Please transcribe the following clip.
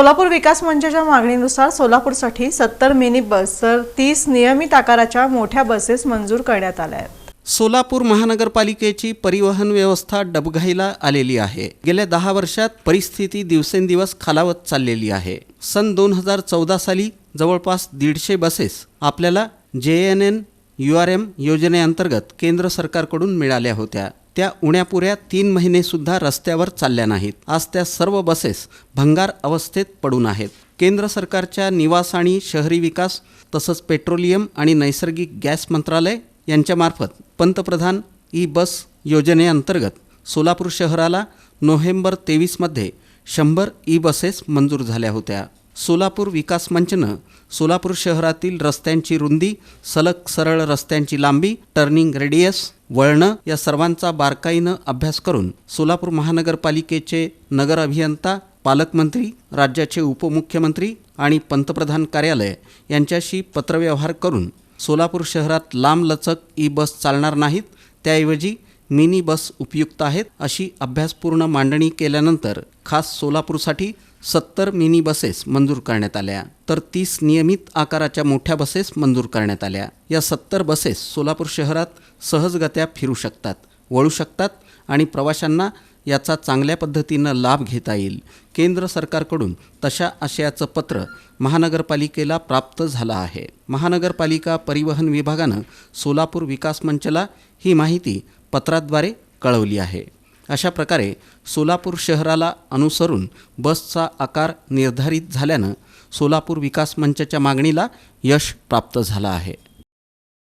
सोलापूर विकास मंचाच्या मागणीनुसार सोलापूरसाठी सत्तर मिनी बस तर तीस नियमित आकाराच्या मोठ्या बसेस मंजूर करण्यात आल्या आहेत. सोलापूर महानगरपालिकेची परिवहन व्यवस्था डबघाईला आलेली आहे. गेल्या दहा वर्षात परिस्थिती दिवसेंदिवस खालावत चाललेली आहे. सन दोन हजार चौदा साली जवळपास दीडशे बसेस आपल्याला J N N U R M योजनेअंतर्गत केंद्र सरकारकडून मिळाल्या होत्या. त्या उण्यापुऱ्या तीन महिनेसुद्धा रस्त्यावर चालल्या नाहीत. आज त्या सर्व बसेस भंगार अवस्थेत पडून आहेत. केंद्र सरकारच्या निवास आणि शहरी विकास तसंच पेट्रोलियम आणि नैसर्गिक गॅस मंत्रालय यांच्यामार्फत पंतप्रधान ई बस योजनेअंतर्गत सोलापूर शहराला नोव्हेंबर तेवीसमध्ये शंभर ई बसेस मंजूर झाल्या होत्या. सोलापूर विकास मंचनं सोलापूर शहरातील रस्त्यांची रुंदी सलग सरळ रस्त्यांची लांबी टर्निंग रेडियस वळणं या सर्वांचा बारकाईनं अभ्यास करून सोलापूर महानगरपालिकेचे नगर अभियंता पालकमंत्री राज्याचे उपमुख्यमंत्री आणि पंतप्रधान कार्यालय यांच्याशी पत्रव्यवहार करून सोलापूर शहरात लांबलचक ई बस चालणार नाहीत. त्याऐवजी मिनी बस उपयुक्त आहेत अशी अभ्यासपूर्ण मांडणी केल्यानंतर खास सोलापूरसाठी सत्तर मिनी बसेस मंजूर करण्यात आल्या. तर तीस नियमित आकाराच्या मोठ्या बसेस मंजूर करण्यात आल्या. या सत्तर बसेस सोलापूर शहरात सहजगत्या फिरू शकतात वळू शकतात आणि प्रवाशांना याचा चांगल्या पद्धतीनं लाभ घेता येईल. केंद्र सरकारकडून तशा आशयाचं पत्र महानगरपालिकेला प्राप्त झालं आहे. महानगरपालिका परिवहन विभागानं सोलापूर विकास मंचला ही माहिती पत्राद्वारे कळवली आहे. अशा प्रकारे सोलापूर शहराला अनुसरून बसचा आकार निर्धारित झाल्यानं सोलापूर विकास मंचाच्या मागणीला यश प्राप्त झालं आहे.